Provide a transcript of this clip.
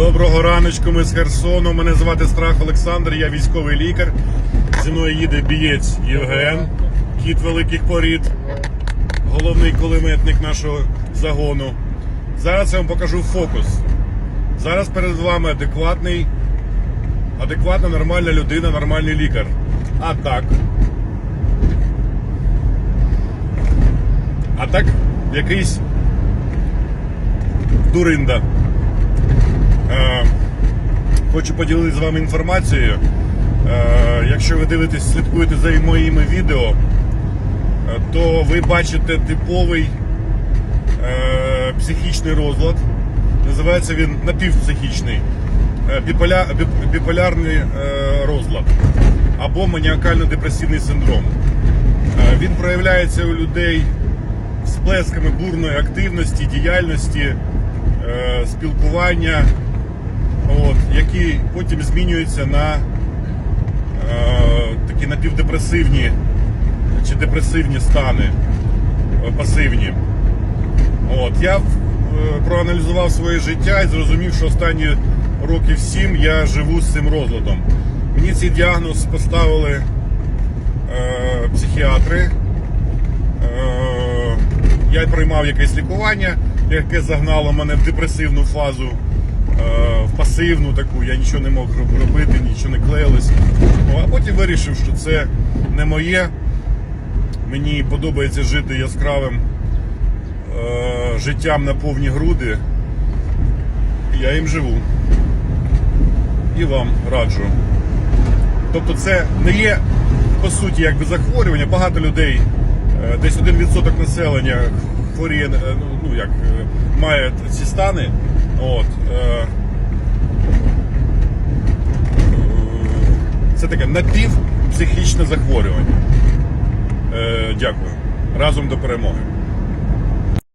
Доброго раночку, ми з Херсону. Мене звати Страх Олександр, я військовий лікар. Зі мною їде бієць Євген, кіт великих порід, головний кулеметник нашого загону. Зараз я вам покажу фокус. Зараз перед вами адекватний, адекватна, нормальна людина, нормальний лікар. А так. А так якийсь дуринда. Е, Хочу поділитися з вами інформацією. Е, Якщо ви дивитесь, слідкуєте за моїми відео, е, то ви бачите типовий психічний розлад. Називається він напівпсихічний, біполя, біп- біполярний розлад або маніакально-депресивний синдром. Він проявляється у людей сплесками бурної активності, діяльності, спілкування, от, які потім змінюються на е, такі напівдепресивні чи депресивні стани, е, пасивні. От, я е, проаналізував своє життя і зрозумів, що останні років сім я живу з цим розладом. Мені цей діагноз поставили е, психіатри. Е, я приймав якесь лікування, яке загнало мене в депресивну фазу, е, в пасивну таку, я нічого не мог робити, нічого не клеїлось. А потім вирішив, що це не моє. Мені подобається жити яскравим е, життям на повні груди. Я їм живу. І вам раджу. Тобто це не є по суті якби захворювання. Багато людей, е, десь 1% населення хворіє, е, ну, ну як е, має ці стани. От, е, це таке напівпсихічне захворювання. Е, Дякую. Разом до перемоги.